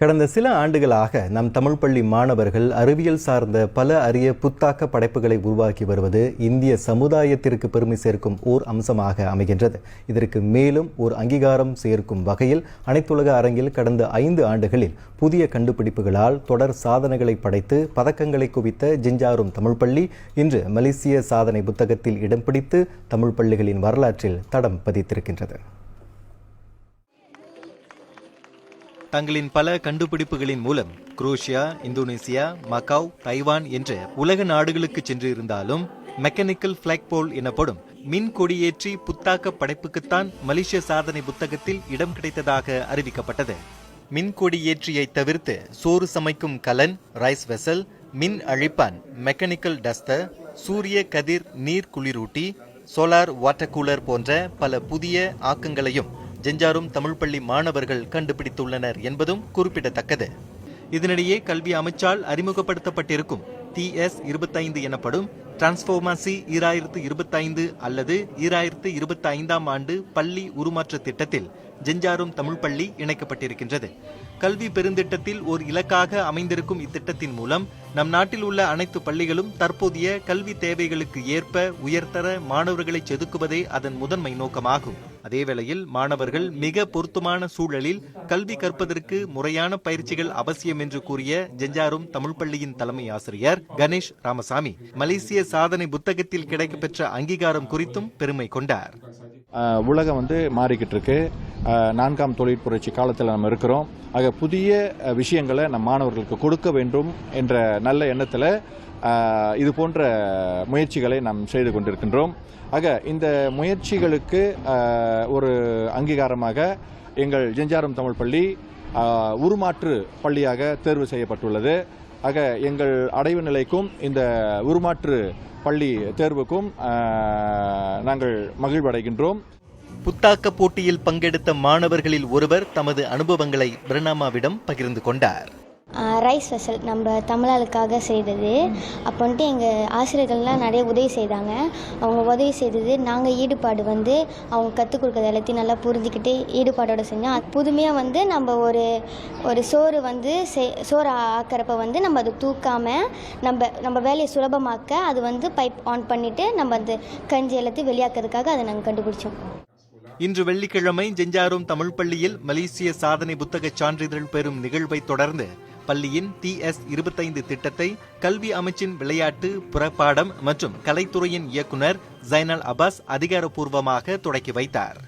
கடந்த சில ஆண்டுகளாக நம் தமிழ் பள்ளி மாணவர்கள் அறிவியல் சார்ந்த பல அரிய புத்தாக்க படைப்புகளை உருவாக்கி வருவது இந்திய சமுதாயத்திற்கு பெருமை சேர்க்கும் ஓர் அம்சமாக அமைகின்றது. இதற்கு மேலும் ஓர் அங்கீகாரம் சேர்க்கும் வகையில் அனைத்துலக அரங்கில் கடந்த ஐந்து ஆண்டுகளில் புதிய கண்டுபிடிப்புகளால் தொடர் சாதனைகளை படைத்து பதக்கங்களை குவித்த ஜிஞ்சாரும் தமிழ் பள்ளி இன்று மலேசிய சாதனை புத்தகத்தில் இடம் பிடித்து தமிழ் பள்ளிகளின் வரலாற்றில் தடம் பதித்திருக்கின்றது. தங்களின் பல கண்டுபிடிப்புகளின் மூலம் குரோஷியா இந்தோனேசியா மக்காவ் தைவான் என்ற உலக நாடுகளுக்கு சென்றிருந்தாலும் மெக்கானிக்கல் பிளாக் போல் எனப்படும் மின் கொடியேற்றி புத்தாக்க படைப்புக்குத்தான் மலேசிய சாதனை புத்தகத்தில் இடம் கிடைத்ததாக அறிவிக்கப்பட்டது. மின் கொடியேற்றியை தவிர்த்து சோறு சமைக்கும் கலன் ரைஸ் வெசல் மின் அழிப்பான் மெக்கானிக்கல் டஸ்டர் சூரிய கதிர் நீர் குளிரூட்டி சோலார் வாட்டர் கூலர் போன்ற பல புதிய ஆக்கங்களையும் ஜெஞ்சாரும் தமிழ் பள்ளி மாணவர்கள் கண்டுபிடித்துள்ளனர் என்பதும் குறிப்பிடத்தக்கது. இதனிடையே கல்வி அமைச்சால் அறிமுகப்படுத்தப்பட்டிருக்கும் டி எஸ் இருபத்தைந்து எனப்படும் டிரான்ஸ்போர்மசி ஈராயிரத்து இருபத்தைந்து அல்லது ஈராயிரத்து இருபத்தி ஐந்தாம் ஆண்டு பள்ளி உருமாற்ற திட்டத்தில் ஜெஞ்சாரும் தமிழ் பள்ளி இணைக்கப்பட்டிருக்கின்றது. கல்வி பெருந்திட்டத்தில் ஒரு இலக்காக அமைந்திருக்கும் இத்திட்டத்தின் மூலம் நம் நாட்டில் உள்ள அனைத்து பள்ளிகளும் தற்போதைய கல்வி தேவைகளுக்கு ஏற்ப உயர்தர மாணவர்களை செதுக்குவதே அதன் முதன்மை நோக்கமாகும். அதேவேளையில் மாணவர்கள் மிக பொருத்தமான சூழலில் கல்வி கற்பதற்கு முறையான பயிற்சிகள் அவசியம் என்று கூறிய ஜெஞ்சாரும் தமிழ் பள்ளியின் தலைமை ஆசிரியர் கணேஷ் ராமசாமி மலேசிய சாதனை புத்தகத்தில் கிடைக்கப்பெற்ற அங்கீகாரம் குறித்தும் பெருமை கொண்டார். உலகம் வந்து மாறிக்கிட்டு இருக்கு. நான்காம் தொழில் புரட்சி காலத்தில் நம்ம இருக்கிறோம். ஆக புதிய விஷயங்களை நம் மாணவர்களுக்கு கொடுக்க வேண்டும் என்ற நல்ல எண்ணத்தில் இது போன்ற முயற்சிகளை நாம் செய்து கொண்டிருக்கின்றோம். ஆக இந்த முயற்சிகளுக்கு ஒரு அங்கீகாரமாக எங்கள் ஜெஞ்சாரம் தமிழ் பள்ளி உருமாற்று பள்ளியாக தேர்வு செய்யப்பட்டுள்ளது. ஆக எங்கள் அடைவு நிலைக்கும் இந்த உருமாற்று பள்ளி தேர்வுக்கும் நாங்கள் மகிழ்வடைகின்றோம். புத்தாக்க போட்டியில் பங்கெடுத்த மாணவர்களில் ஒருவர் தமது அனுபவங்களை பிரணாமாவிடம் பகிர்ந்து கொண்டார். ரைஸ் வெசல் நம்ம தமிழர்களுக்காக செய்தது. அப்போ வந்துட்டு எங்கள் ஆசிரியர்கள்லாம் நிறைய உதவி செய்தாங்க. அவங்க உதவி செய்தது நாங்கள் ஈடுபாடு வந்து அவங்க கற்றுக் கொடுக்குறது எல்லாத்தையும் நல்லா புரிஞ்சுக்கிட்டு ஈடுபாடோட செஞ்சோம். புதுமையாக வந்து நம்ம ஒரு ஒரு சோறு வந்து சோறு ஆக்கிறப்ப வந்து நம்ம அதை தூக்காமல் நம்ம நம்ம வேலையை சுலபமாக்க அது வந்து பைப் ஆன் பண்ணிவிட்டு நம்ம அந்த கஞ்சி எல்லாத்தையும் வெளியாக்கிறதுக்காக அதை நாங்கள் கண்டுபிடிச்சோம். இன்று வெள்ளிக்கிழமை ஜெஞ்சாரும் தமிழ் பள்ளியில் மலேசிய சாதனை புத்தக சான்றிதழ் பெறும் நிகழ்வை தொடர்ந்து பள்ளியின் டி எஸ் இருபத்தைந்து திட்டத்தை கல்வி அமைச்சின் விளையாட்டு புறப்பாடம் மற்றும் கலைத்துறையின் இயக்குனர் ஜைனல் அபாஸ் அதிகாரப்பூர்வமாக தொடக்கி வைத்தார்.